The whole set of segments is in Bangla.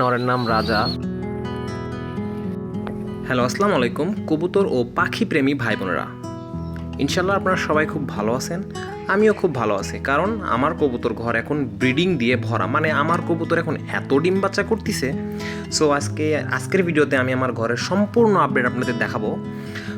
নরের নাম রাজা। হ্যালো, আসসালামু আলাইকুম, কবুতর ও পাখি প্রেমী ভাই বোনেরা ইনশাল্লাহ আপনারা সবাই খুব ভালো আছেন, আমিও খুব ভালো আছি, কারণ আমার কবুতর ঘর এখন ব্রিডিং দিয়ে ভরা মানে আমার কবুতর এখন এত ডিম বাচ্চা করতেছে। সো আজকে, আজকের ভিডিওতে আমি আমার ঘরের সম্পূর্ণ আপডেট আপনাদের দেখাবো।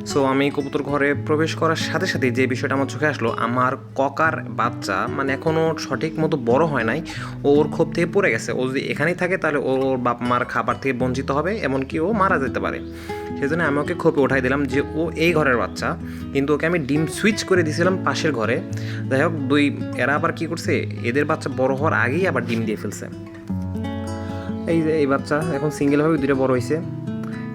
সো আমি কবুতর ঘরে প্রবেশ করার সাথে সাথে যে বিষয়টা আমার চোখে আসলো, আমার ককার বাচ্চা মানে এখনও সঠিক মতো বড় হয় নাই ওর ক্ষোভ থেকে পড়ে গেছে। ও যদি এখানেই থাকে, তাহলে ওর বাপ মার খাবার থেকে বঞ্চিত হবে, এমনকি ও মারা যেতে পারে। সেই জন্য আমি ওকে খোপে উঠাই দিলাম যে, ও এই ঘরের বাচ্চা। কিন্তু ওকে আমি ডিম সুইচ করে দিয়েছিলাম পাশের ঘরে। যাই হোক, দুই, এরা আবার কি করছে, এদের বাচ্চা বড় হওয়ার আগেই আবার ডিম দিয়ে ফেলছে। এই যে, এই বাচ্চা এখন সিঙ্গেলভাবে দুটো বড় হয়েছে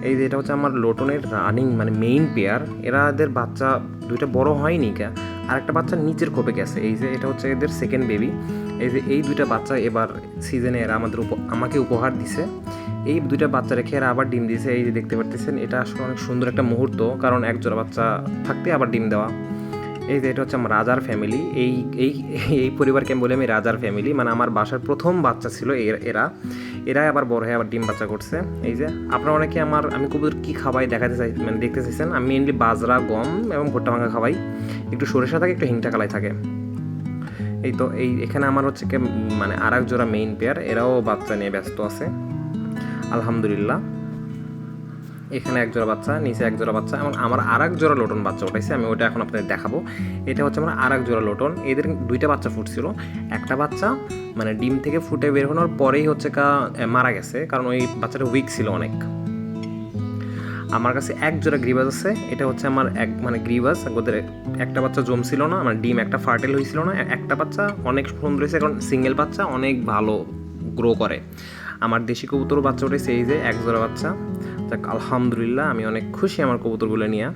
এই যে এটা হচ্ছে আমার লোটনের রানিং মানে মেইন পেয়ার এরা এদের বাচ্চা দুইটা বড় হয়নি কে আর একটা বাচ্চা নিচের কোপে গেছে। এই যে এটা হচ্ছে এদের সেকেন্ড বেবি এই যে এই দুইটা বাচ্চা এবার সিজনে এরা আমাদের উপ- আমাকে উপহার দিছে। এই দুইটা বাচ্চা রেখে এরা আবার ডিম দিয়েছে। এই যে দেখতে পারতেছেন, এটা আসলে অনেক সুন্দর একটা মুহূর্ত। কারণ একজোড়া বাচ্চা থাকতে আবার ডিম দেওয়া। এই যে এটা হচ্ছে আমার রাজার ফ্যামিলি এই এই এই পরিবারকে আমি বলি আমি রাজার ফ্যামিলি মানে আমার বাসার প্রথম বাচ্চা ছিল এর- এরা। আবার বড় হয়ে আবার ডিম বাচ্চা করছে। এই যে আপনারা অনেকে আমার, আমি কবুতর কী খাওয়াই দেখাতে চাই মানে দেখতে চাইছেন? আমি মেনলি বাজরা, গম এবং ভুট্টা ভাঙা খাওয়াই। একটু সরিষা থাকে, একটু হিংটা কালাই থাকে। এই তো, এই এখানে আমার হচ্ছে মানে আর এক জোড়া মেইন পেয়ার এরাও বাচ্চা নিয়ে ব্যস্ত আছে। আলহামদুলিল্লাহ। এখানে এক জোড়া বাচ্চা, নিচে এক জোড়া বাচ্চা এবং আমার আর এক জোড়া লোটন বাচ্চা উঠাইছে, আমি ওটা এখন আপনাদের দেখাবো। এটা হচ্ছে আমার আর এক জোড়া লোটন, এদের দুইটা বাচ্চা ফুটছিল। একটা বাচ্চা মানে ডিম থেকে ফুটে বের হওয়ার পরেই হচ্ছে কা মারা গেছে, কারণ ওই বাচ্চাটা উইক ছিল অনেক। আমার কাছে এক জোড়া গ্রিবাস আছে, এটা হচ্ছে আমার এক মানে গ্রিবাস ওদের একটা বাচ্চা জমছিল না মানে ডিম একটা ফার্টেল হয়েছিল না, একটা বাচ্চা অনেক সুন্দর হয়েছে কারণ সিঙ্গেল বাচ্চা অনেক ভালো গ্রো করে। আমার দেশি কবুতর বাচ্চা উঠেছে, এই যে এক জোড়া বাচ্চা। যাক, আলহামদুলিল্লাহ, আমি অনেক খুশি আমার কবুতরগুলো নিয়ে।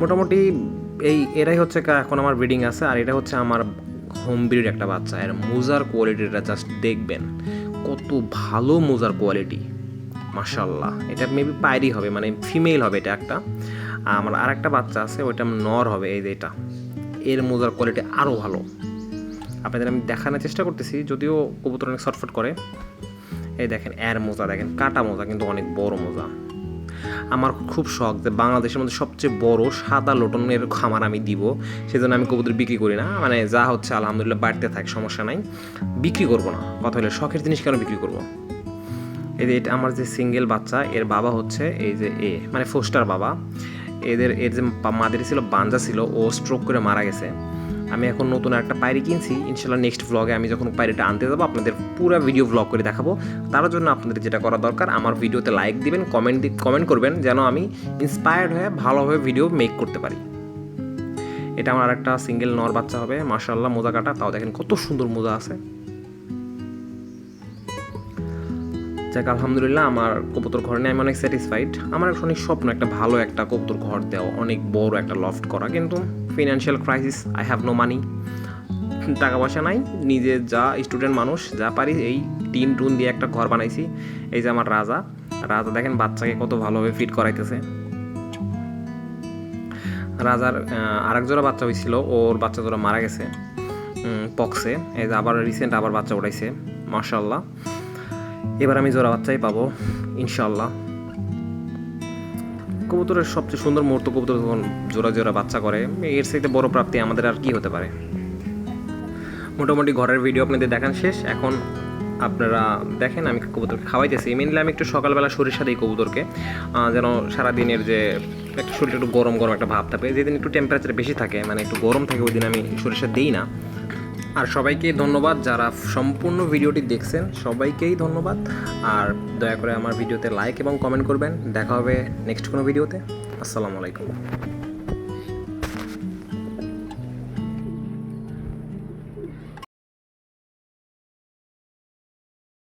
মোটামুটি এই, এরাই হচ্ছে এখন আমার ব্রিডিং আছে, আর এটা হচ্ছে আমার হোম ব্রিড একটা বাচ্চা, এর মোজার কোয়ালিটিটা জাস্ট দেখবেন, কত ভালো মোজার কোয়ালিটি মাশাল্লাহ এটা মেবি পায়রি হবে মানে ফিমেল হবে এটা একটা। আমার আর একটা বাচ্চা আছে, ওইটা নর হবে, এই যে এটা। এর মোজার কোয়ালিটি আরও ভালো। আপনাদের আমি দেখানোর চেষ্টা করতেছি, যদিও কবুতর অনেক শর্টফট করে। এই দেখেন, এর মোজা দেখেন, কাটা মোজা, কিন্তু অনেক বড় মোজা। আমার খুব শখ যে বাংলাদেশের মধ্যে সবচেয়ে বড় সাদা লোটনের খামার আমি দিব, সেজন্য আমি কবুতর বিক্রি করি না। মানে যা হচ্ছে, আলহামদুলিল্লাহ বাড়তে থাকে, সমস্যা নাই। বিক্রি করব না, কথা হলে শখের জিনিস কেন বিক্রি করব? এই যে এটা আমার যে সিঙ্গেল বাচ্চা, এর বাবা হচ্ছে এই যে এ মানে ফোস্টার বাবা। এদের, এর যে মাদের ছিল, বাঞ্জা ছিল, ও স্ট্রোক করে মারা গেছে। আমি এখন নতুন একটা পায়রি কিনছি। ইনশাল্লাহ নেক্সট ভ্লগে আমি যখন পায়রিটা আনতে যাব, আপনাদের পুরো ভিডিও ব্লগ করে দেখাবো। তার জন্য আপনাদের যেটা করা দরকার, আমার ভিডিওতে লাইক দিবেন কমেন্ট কমেন্ট করবেন, যেন আমি ইন্সপায়ার্ড হয়ে ভালোভাবে ভিডিও মেক করতে পারি। এটা আমার একটা সিঙ্গেল নর বাচ্চা হবে। মাশাল্লাহ মোজা কাটা। তাও দেখেন কত সুন্দর মোজা আছে। যাক, আলহামদুলিল্লাহ, আমার কবুতর ঘর নিয়ে আমি অনেক স্যাটিসফাইড আমার অনেক স্বপ্ন, একটা ভালো একটা কবুতর ঘর দেওয়া, অনেক বড় একটা লফট করা, কিন্তু financial crisis I have no money টাকা পয়সা নাই, নিজে যা স্টুডেন্ট মানুষ, যা পারি, এই টিন টুন দিয়ে একটা ঘর বানাইছি। এই যে আমার রাজা রাজা দেখেন বাচ্চাকে কত ভালোভাবে ফিট করাইতেছে। রাজার আরেক জোড়া বাচ্চা হয়েছিল ওর বাচ্চা জোড়া মারা গেছে পক্সে। এই যে আবার রিসেন্ট আবার বাচ্চা উঠাইছে মার্শাল্লাহ এবার আমি জোড়া বাচ্চাই পাবো ইনশাল্লাহ কবুতরের সবচেয়ে সুন্দর মুহূর্ত কবুতর যখন জোড়া জোড়া বাচ্চা করে, এর সাথে বড় প্রাপ্তি আমাদের আর কি হতে পারে? মোটামুটি ঘরের ভিডিও আপনাদের দেখান শেষ। এখন আপনারা দেখেন, আমি কবুতরকে খাওয়াইতেছি। মেনলি আমি একটু সকালবেলা সরিষা দিই কবুতরকে যেন সারাদিনের যে একটু শরীরটা একটু গরম গরম একটা ভাব থাকে। যেদিন একটু টেম্পারেচার বেশি থাকে মানে একটু গরম থাকে, ওই দিন আমি সরিষা দিই না। আর সবাইকে ধন্যবাদ যারা সম্পূর্ণ ভিডিওটি দেখছেন, সবাইকেই ধন্যবাদ। আর দয়া করে আমার ভিডিওতে লাইক এবং কমেন্ট করবেন। দেখা হবে নেক্সট কোনো ভিডিওতে। আসসালামু আলাইকুম।